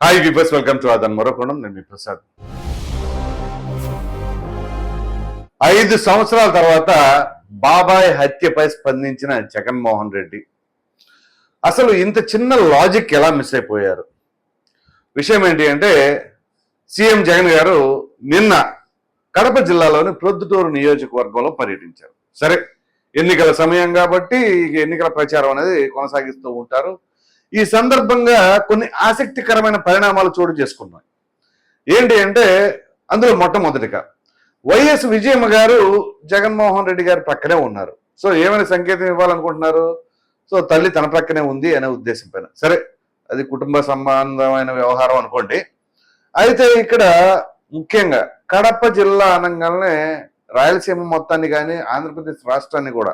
Hi విపస్ welcome to అదన్ మరొకడం నేను మీ ప్రసాద్ ఐదు సంవత్సరాల తర్వాత బాబాయ్ హత్యపై స్పందించిన జగన్మోహన్ రెడ్డి. అసలు ఇంత చిన్న లాజిక్ ఎలా మిస్ అయిపోయారు? విషయం ఏంటి అంటే సీఎం జగన్ గారు నిన్న కడప జిల్లాలోని ప్రొద్దుటూరు నియోజకవర్గంలో పర్యటించారు. సరే ఎన్నికల సమయం కాబట్టి ఇక ఎన్నికల ప్రచారం అనేది కొనసాగిస్తూ ఉంటారు. ఈ సందర్భంగా కొన్ని ఆసక్తికరమైన పరిణామాలు చోటు చేసుకున్నాయి. ఏంటి అంటే అందులో మొట్టమొదటిగా వైఎస్ విజయమ్మ గారు జగన్మోహన్ రెడ్డి గారి పక్కనే ఉన్నారు. సో ఏమైనా సంకేతం ఇవ్వాలనుకుంటున్నారు? సో తల్లి తన పక్కనే ఉంది అనే ఉద్దేశం పైన. సరే అది కుటుంబ సంబంధమైన వ్యవహారం అనుకోండి. అయితే ఇక్కడ ముఖ్యంగా కడప జిల్లా అనగానే రాయలసీమ మొత్తాన్ని కానీ ఆంధ్రప్రదేశ్ రాష్ట్రాన్ని కూడా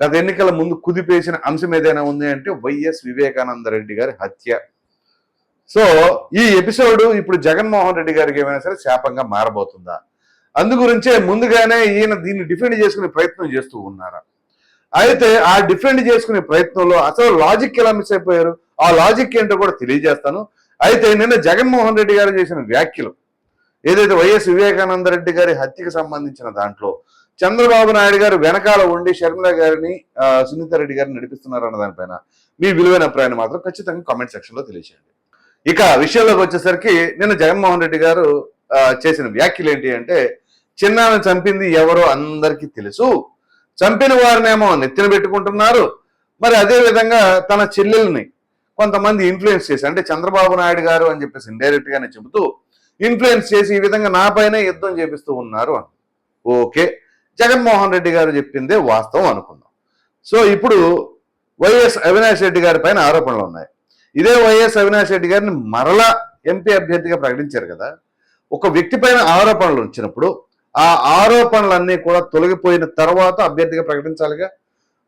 గత ఎన్నికల ముందు కుదిపేసిన అంశం ఏదైనా ఉంది అంటే వైఎస్ వివేకానంద రెడ్డి గారి హత్య. సో ఈ ఎపిసోడ్ ఇప్పుడు జగన్మోహన్ రెడ్డి గారికి ఏమైనా సరే శాపంగా మారబోతుందా? అందు గురించే ముందుగానే ఈయన దీన్ని డిఫెండ్ చేసుకునే ప్రయత్నం చేస్తూ ఉన్నారా? అయితే ఆ డిఫెండ్ చేసుకునే ప్రయత్నంలో అసలు లాజిక్ ఎలా మిస్ అయిపోయారు? ఆ లాజిక్ ఏంటో కూడా తెలియజేస్తాను. అయితే నిన్న జగన్మోహన్ రెడ్డి గారు చేసిన వ్యాఖ్యలు ఏదైతే వైఎస్ వివేకానంద రెడ్డి గారి హత్యకు సంబంధించిన దాంట్లో చంద్రబాబు నాయుడు గారు వెనకాల ఉండి షర్మిల గారిని సునీత రెడ్డి గారిని నడిపిస్తున్నారు అన్న దానిపైన మీ విలువైన అభిప్రాయాన్ని మాత్రం ఖచ్చితంగా కామెంట్ సెక్షన్లో తెలియజేయండి ఇక విషయంలోకి వచ్చేసరికి నిన్న జగన్మోహన్ రెడ్డి గారు చేసిన వ్యాఖ్యలు ఏంటి అంటే చిన్నాను చంపింది ఎవరో అందరికీ తెలుసు. చంపిన వారినేమో నెత్తిన పెట్టుకుంటున్నారు. మరి అదే విధంగా తన చెల్లెల్ని కొంతమంది ఇన్ఫ్లుయెన్స్ చేసి అంటే చంద్రబాబు నాయుడు గారు అని చెప్పేసి ఇండైరెక్ట్ గానే చెబుతూ ఇన్ఫ్లుయెన్స్ చేసి ఈ విధంగా నా పైన యుద్ధం చేపిస్తూ ఉన్నారు ఓకే. జగన్మోహన్ రెడ్డి గారు చెప్పిందే వాస్తవం అనుకుందాం. సో ఇప్పుడు వైఎస్ అవినాష్ రెడ్డి గారి పైన ఆరోపణలు ఉన్నాయి. ఇదే వైఎస్ అవినాష్ రెడ్డి గారిని మరలా ఎంపీ అభ్యర్థిగా ప్రకటించారు కదా. ఒక వ్యక్తి పైన ఆరోపణలు వచ్చినప్పుడు ఆ ఆరోపణలన్నీ కూడా తొలగిపోయిన తర్వాత అభ్యర్థిగా ప్రకటించాలిగా.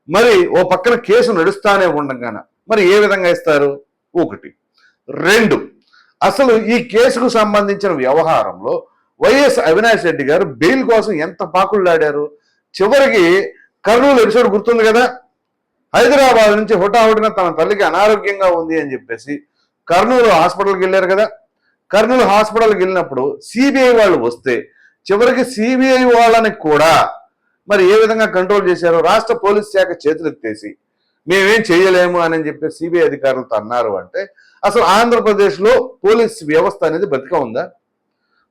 మరి ఓ పక్కన కేసు నడుస్తానే ఉండగాన మరి ఏ విధంగా ఇస్తారు? ఒకటి. రెండు. అసలు ఈ కేసుకు సంబంధించిన వ్యవహారంలో వైఎస్ అవినాష్ రెడ్డి గారు బెయిల్ కోసం ఎంత పాకుళ్ళాడారు చివరికి కర్నూలు ఎపిసోడ్ గుర్తుంది కదా? హైదరాబాద్ నుంచి హుటాహుటిన తన తల్లికి అనారోగ్యంగా ఉంది అని చెప్పేసి కర్నూలు హాస్పిటల్కి వెళ్ళారు కదా? కర్నూలు హాస్పిటల్కి వెళ్ళినప్పుడు సిబిఐ వాళ్ళు వస్తే చివరికి సిబిఐ వాళ్ళని కూడా మరి ఏ విధంగా కంట్రోల్ చేశారో రాష్ట్ర పోలీస్ శాఖ చేతులెత్తేసి మేమేం చేయలేము అని చెప్పి సిబిఐ అధికారులతో అన్నారు అంటే అసలు ఆంధ్రప్రదేశ్లో పోలీస్ వ్యవస్థ అనేది బతిక ఉందా?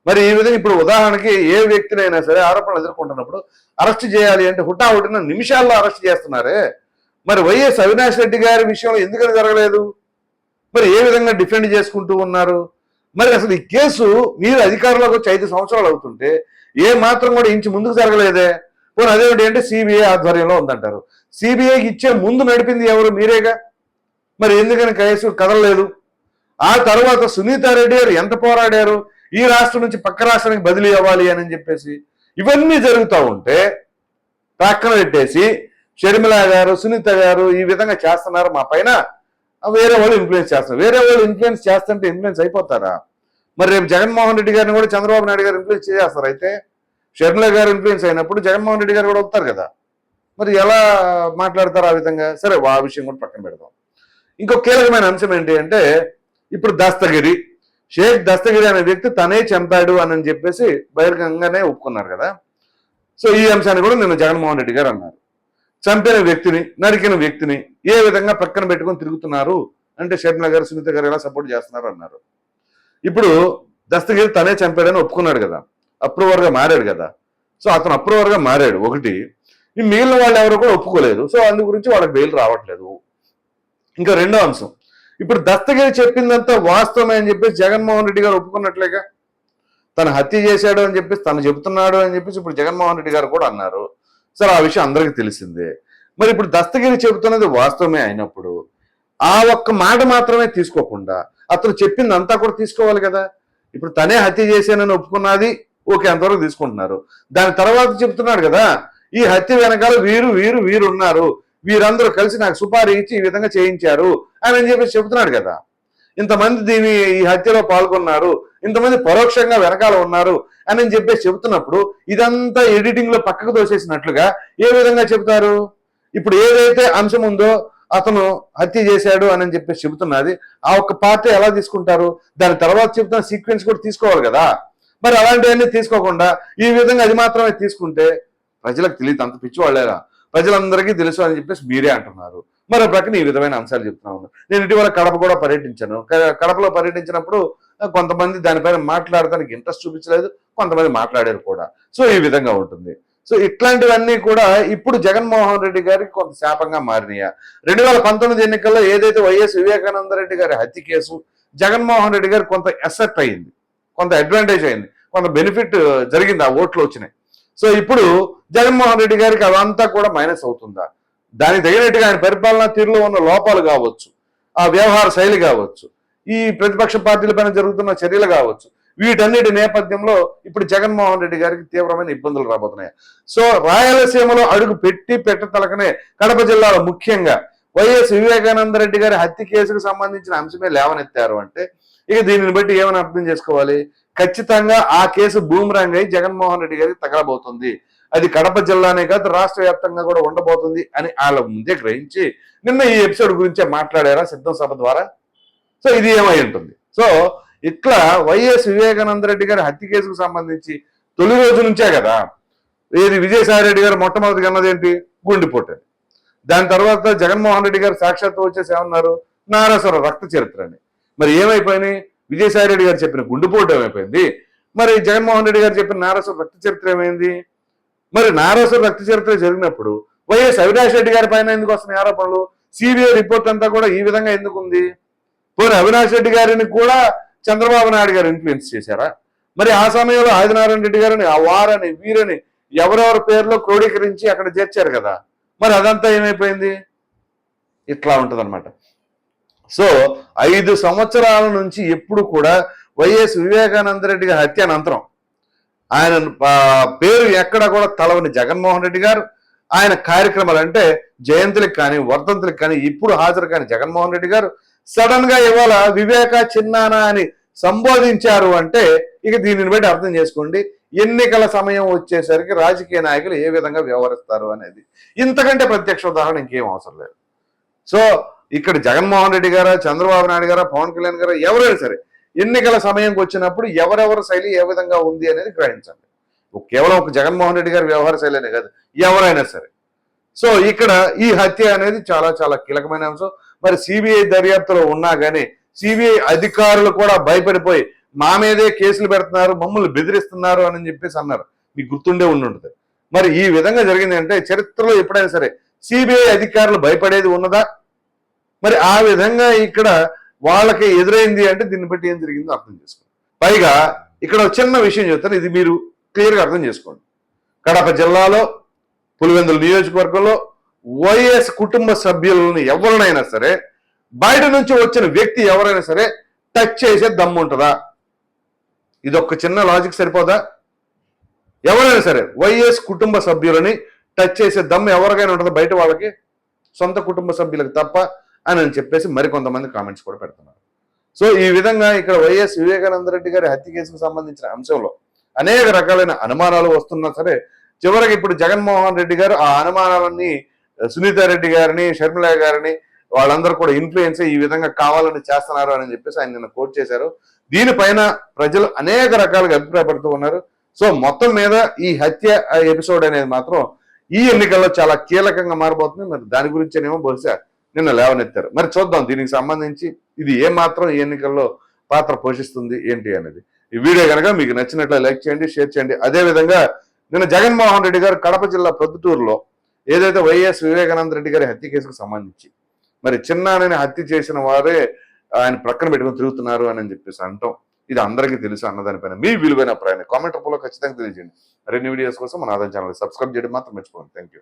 మరి ఈ విధంగా ఇప్పుడు ఉదాహరణకి ఏ వ్యక్తినైనా సరే ఆరోపణలు ఎదుర్కొంటున్నప్పుడు అరెస్ట్ చేయాలి అంటే హుటాహుటిన నిమిషాల్లో అరెస్ట్ చేస్తున్నారే. మరి వైఎస్ అవినాష్ రెడ్డి గారి విషయంలో ఎందుకని జరగలేదు? మరి ఏ విధంగా డిఫెండ్ చేసుకుంటూ ఉన్నారు? మరి అసలు ఈ కేసు మీరు అధికారంలోకి వచ్చి ఐదు సంవత్సరాలు అవుతుంటే ఏ మాత్రం కూడా ఇంచు ముందుకు జరగలేదే. పోనీ అదేమిటి అంటే సిబిఐ ఆధ్వర్యంలో ఉందంటారు. సిబిఐకి ఇచ్చే ముందు నడిపింది ఎవరు? మీరేగా? మరి ఎందుకని కేసు కదలలేదు? ఆ తర్వాత సునీతారెడ్డి గారు ఎంత పోరాడారు? ఈ రాష్ట్రం నుంచి పక్క రాష్ట్రానికి బదిలీ అవ్వాలి అని చెప్పేసి ఇవన్నీ జరుగుతూ ఉంటే ప్రక్కన పెట్టేసి షర్మిల గారు సునీత గారు ఈ విధంగా చేస్తున్నారు. మా పైన వేరే వాళ్ళు ఇన్ఫ్లుయెన్స్ చేస్తారు వేరే వాళ్ళు ఇన్ఫ్లుయెన్స్ చేస్తుంటే ఇన్ఫ్లుయెన్స్ అయిపోతారా? మరి రేపు జగన్మోహన్ రెడ్డి గారిని కూడా చంద్రబాబు నాయుడు గారు ఇన్ఫ్లుయెన్స్ చేస్తారు అయితే షర్మిల గారు ఇన్ఫ్లుయెన్స్ అయినప్పుడు జగన్మోహన్ రెడ్డి గారు కూడా వస్తారు కదా? మరి ఎలా మాట్లాడతారు ఆ విధంగా? సరే ఆ విషయం కూడా పక్కన పెడదాం. ఇంకో కీలకమైన అంశం ఏంటి అంటే ఇప్పుడు దస్తగిరి. షేక్ దస్తగిరి అనే వ్యక్తి తనే చంపాడు అని చెప్పేసి బహిరంగంగానే ఒప్పుకున్నారు కదా. సో ఈ అంశాన్ని కూడా నిన్న జగన్మోహన్ రెడ్డి గారు అన్నారు. చంపిన వ్యక్తిని నరికిన వ్యక్తిని ఏ విధంగా పక్కన పెట్టుకొని తిరుగుతున్నారు అంటే షర్మిల గారు సునీత గారు ఎలా సపోర్ట్ చేస్తున్నారు అన్నారు. ఇప్పుడు దస్తగిరి తనే చంపాడని ఒప్పుకున్నాడు కదా. అప్రూవర్గా మారాడు కదా. సో అతను అప్రూవర్గా మారాడు. ఒకటి ఈ మిగిలిన వాళ్ళు ఎవరు కూడా ఒప్పుకోలేదు. సో అందు గురించి వాళ్ళకి బెయిల్ రావట్లేదు. ఇంకా రెండో అంశం. ఇప్పుడు దస్తగిరి చెప్పిందంతా వాస్తవమే అని చెప్పేసి జగన్మోహన్ రెడ్డి గారు ఒప్పుకున్నట్లేగా? తను హత్య చేశాడు అని చెప్పేసి తను చెబుతున్నాడు అని చెప్పేసి ఇప్పుడు జగన్మోహన్ రెడ్డి గారు కూడా అన్నారు. సరే ఆ విషయం అందరికీ తెలిసిందే. మరి ఇప్పుడు దస్తగిరి చెబుతున్నది వాస్తవమే అయినప్పుడు ఆ ఒక్క మాట మాత్రమే తీసుకోకుండా అతను చెప్పింది అంతా కూడా తీసుకోవాలి కదా? ఇప్పుడు తనే హత్య చేశానని ఒప్పుకున్నది ఓకే అంతవరకు తీసుకుంటున్నారు. దాని తర్వాత చెప్తున్నాడు కదా ఈ హత్య వెనకాల వీరు వీరు వీరు ఉన్నారు వీరందరూ కలిసి నాకు సుపారీ ఇచ్చి ఈ విధంగా చేయించారు అని చెప్పేసి చెబుతున్నాడు కదా. ఇంతమంది దీని ఈ హత్యలో పాల్గొన్నారు ఇంతమంది పరోక్షంగా వెనకాల ఉన్నారు అని చెప్పేసి చెబుతున్నప్పుడు ఇదంతా ఎడిటింగ్లో పక్కకు తోసేసినట్లుగా ఏ విధంగా చెబుతారు? ఇప్పుడు ఏదైతే అంశం ఉందో అతను హత్య చేశాడు అని చెప్పి చెబుతున్నది ఆ ఒక్క పార్టీ ఎలా తీసుకుంటారు? దాని తర్వాత చెబుతున్న సీక్వెన్స్ కూడా తీసుకోవాలి కదా. మరి అలాంటివన్నీ తీసుకోకుండా ఈ విధంగా అది మాత్రమే తీసుకుంటే ప్రజలకు తెలియదు అంత పిచ్చివాళ్ళేరా. ప్రజలందరికీ తెలుసు అని చెప్పేసి మీరే అంటున్నారు. మరి ప్రక్కన ఈ విధమైన అంశాలు చెప్తున్నా. ఉన్నారు నేను ఇటీవల కడప కూడా పర్యటించాను. కడపలో పర్యటించినప్పుడు కొంతమంది దానిపైన మాట్లాడటానికి ఇంట్రెస్ట్ చూపించలేదు. కొంతమంది మాట్లాడారు కూడా. సో ఈ విధంగా ఉంటుంది. సో ఇట్లాంటివన్నీ కూడా ఇప్పుడు జగన్మోహన్ రెడ్డి గారికి కొంత శాపంగా మారినాయా? రెండు వేల పంతొమ్మిది ఎన్నికల్లో ఏదైతే వైఎస్ వివేకానంద రెడ్డి గారి హత్య కేసు జగన్మోహన్ రెడ్డి గారు కొంత ఎసెప్ట్ అయింది. కొంత అడ్వాంటేజ్ అయింది. కొంత బెనిఫిట్ జరిగింది. ఆ ఓట్లు వచ్చినాయి. సో ఇప్పుడు జగన్మోహన్ రెడ్డి గారికి అదంతా కూడా మైనస్ అవుతుందా? దానికి తగినట్టుగా ఆయన పరిపాలనా తీరులో ఉన్న లోపాలు కావచ్చు ఆ వ్యవహార శైలి కావచ్చు ఈ ప్రతిపక్ష పార్టీలపైన జరుగుతున్న చర్యలు కావచ్చు వీటన్నిటి నేపథ్యంలో ఇప్పుడు జగన్మోహన్ రెడ్డి గారికి తీవ్రమైన ఇబ్బందులు రాబోతున్నాయి. సో రాయలసీమలో అడుగు పెట్టి పెట్టతలకనే కడప జిల్లాలో ముఖ్యంగా వైఎస్ వివేకానంద రెడ్డి గారి హత్య కేసుకు సంబంధించిన అంశమే లేవనెత్తారు అంటే ఇక దీనిని బట్టి ఏమైనా అర్థం చేసుకోవాలి? ఖచ్చితంగా ఆ కేసు బూమరాంగ్ అయి జగన్మోహన్ రెడ్డి గారికి తగలబోతుంది. అది కడప జిల్లానే కాదు రాష్ట్ర వ్యాప్తంగా కూడా ఉండబోతుంది అని వాళ్ళ ముందే గ్రహించి నిన్న ఈ ఎపిసోడ్ గురించే మాట్లాడారా సిద్ధం సభ ద్వారా? సో ఇది ఏమై ఉంటుంది? సో ఇట్లా వైఎస్ వివేకానంద రెడ్డి గారి హత్య కేసుకు సంబంధించి తొలి రోజు నుంచే కదా ఏది విజయసాయి రెడ్డి గారు మొట్టమొదటిగా అన్నది ఏంటి? గుండెపోటు దాని తర్వాత జగన్మోహన్ రెడ్డి గారు సాక్షాత్తు వచ్చేసి ఏమన్నారు? నారాసుర రక్త చరిత్ర అని. మరి ఏమైపోయినాయి? విజయసాయి రెడ్డి గారు చెప్పిన గుండెపోటు ఏమైపోయింది? మరి జగన్మోహన్ రెడ్డి గారు చెప్పిన నారాసుర రక్త చరిత్ర ఏమైంది? మరి నారాసుర రక్త చరిత్ర జరిగినప్పుడు వైఎస్ అవినాష్ రెడ్డి గారి పైన ఎందుకు వస్తున్నాయి ఆరోపణలు? సిబిఐ రిపోర్ట్ అంతా కూడా ఈ విధంగా ఎందుకు ఉంది? పోనీ అవినాష్ రెడ్డి గారిని కూడా చంద్రబాబు నాయుడు గారు ఇన్ఫ్లుయెన్స్ చేశారా? మరి ఆ సమయంలో ఆదినారాయణ రెడ్డి గారిని ఆ వారని వీరని ఎవరెవరి పేర్లో క్రోడీకరించి అక్కడ చేర్చారు కదా? మరి అదంతా ఏమైపోయింది? ఇట్లా ఉంటుందన్నమాట. సో ఐదు సంవత్సరాల నుంచి ఎప్పుడు కూడా వైఎస్ వివేకానంద రెడ్డి గారి హత్య అనంతరం. ఆయన పేరు ఎక్కడ కూడా తలవని జగన్మోహన్ రెడ్డి గారు ఆయన కార్యక్రమాలు అంటే జయంతులకు కానీ వర్ధంతులకు కానీ ఇప్పుడు హాజరు కాని జగన్మోహన్ రెడ్డి గారు సడన్గా ఇవాళ వివేక చిన్నాన అని సంబోధించారు అంటే ఇక దీనిని బట్టి అర్థం చేసుకోండి. ఎన్నికల సమయం వచ్చేసరికి రాజకీయ నాయకులు ఏ విధంగా వ్యవహరిస్తారు అనేది. ఇంతకంటే ప్రత్యక్ష ఉదాహరణ ఇంకేం అవసరం లేదు. సో ఇక్కడ జగన్మోహన్ రెడ్డి గారా చంద్రబాబు నాయుడు గారా పవన్ కళ్యాణ్ గారా ఎవరైనా సరే ఎన్నికల సమయంకి వచ్చినప్పుడు ఎవరెవరి శైలి ఏ విధంగా ఉంది అనేది గ్రహించండి. కేవలం ఒక జగన్మోహన్ రెడ్డి గారి వ్యవహార శైలి అనే కాదు ఎవరైనా సరే. సో ఇక్కడ ఈ హత్య అనేది చాలా చాలా కీలకమైన అంశం. మరి సిబిఐ దర్యాప్తులో ఉన్నా కానీ సిబిఐ అధికారులు కూడా భయపడిపోయి మా మీదే కేసులు పెడుతున్నారు మమ్మల్ని బెదిరిస్తున్నారు అని చెప్పేసి అన్నారు. మీకు గుర్తుండే ఉండి ఉంటుంది మరి ఈ విధంగా జరిగిందంటే చరిత్రలో ఎప్పుడైనా సరే సిబిఐ అధికారులు భయపడేది ఉన్నదా? మరి ఆ విధంగా ఇక్కడ వాళ్ళకి ఎదురైంది అంటే దీన్ని బట్టి ఏం జరిగిందో అర్థం చేసుకోండి. పైగా ఇక్కడ ఒక చిన్న విషయం చెప్తాను ఇది మీరు క్లియర్గా అర్థం చేసుకోండి. కడప జిల్లాలో పులివెందుల నియోజకవర్గంలో వైఎస్ కుటుంబ సభ్యులని ఎవరినైనా సరే బయట నుంచి వచ్చిన వ్యక్తి ఎవరైనా సరే టచ్ చేసే దమ్ము ఉంటుందా? ఇది ఒక చిన్న లాజిక్ సరిపోదా? ఎవరైనా సరే వైఎస్ కుటుంబ సభ్యులని టచ్ చేసే దమ్ము ఎవరికైనా ఉంటుందా? బయట వాళ్ళకి సొంత కుటుంబ సభ్యులకు తప్ప అని చెప్పేసి మరికొంతమంది కామెంట్స్ కూడా పెడుతున్నారు. సో ఈ విధంగా ఇక్కడ వైఎస్ వివేకానంద రెడ్డి గారి హత్య కేసుకు సంబంధించిన అంశంలో అనేక రకాలైన అనుమానాలు వస్తున్నా సరే చివరికి ఇప్పుడు జగన్మోహన్ రెడ్డి గారు ఆ అనుమానాలన్నీ సునీత రెడ్డి గారిని షర్మిల గారిని వాళ్ళందరూ కూడా ఇన్ఫ్లుయెన్స్ ఈ విధంగా కావాలని చేస్తున్నారు అని చెప్పేసి ఆయన నిన్న కోట్ చేశారు. దీనిపైన ప్రజలు అనేక రకాలుగా అభిప్రాయపడుతూ ఉన్నారు. సో మొత్తం మీద ఈ హత్య ఎపిసోడ్ అనేది మాత్రం ఈ ఎన్నికల్లో చాలా కీలకంగా మారబోతుంది. మరి దాని గురించేనేమో బహుశా నిన్న లేవనెత్తారు. మరి చూద్దాం దీనికి సంబంధించి ఇది ఏ మాత్రం ఈ ఎన్నికల్లో పాత్ర పోషిస్తుంది ఏంటి అనేది. ఈ వీడియో కనుక మీకు నచ్చినట్లు లైక్ చేయండి షేర్ చేయండి. అదే విధంగా నిన్న జగన్మోహన్ రెడ్డి గారు కడప జిల్లా ప్రొద్దుటూరులో ఏదైతే వైఎస్ వివేకానంద రెడ్డి గారి హత్య కేసుకు సంబంధించి మరి చిన్నానని హత్య చేసిన వారే ఆయన ప్రక్కన పెట్టుకుని తిరుగుతున్నారు అని చెప్పేసి అంటాం. ఇది అందరికీ తెలుసు అన్నదానిపైన మీ విలువైన అభిప్రాయాన్ని కామెంట్ రూపంలో ఖచ్చితంగా తెలియజేయండి. మరిన్ని వీడియోస్ కోసం మన ఆదాయం ఛానల్ సబ్స్క్రైబ్ చేయడం మాత్రం మర్చిపోండి థ్యాంక్ యూ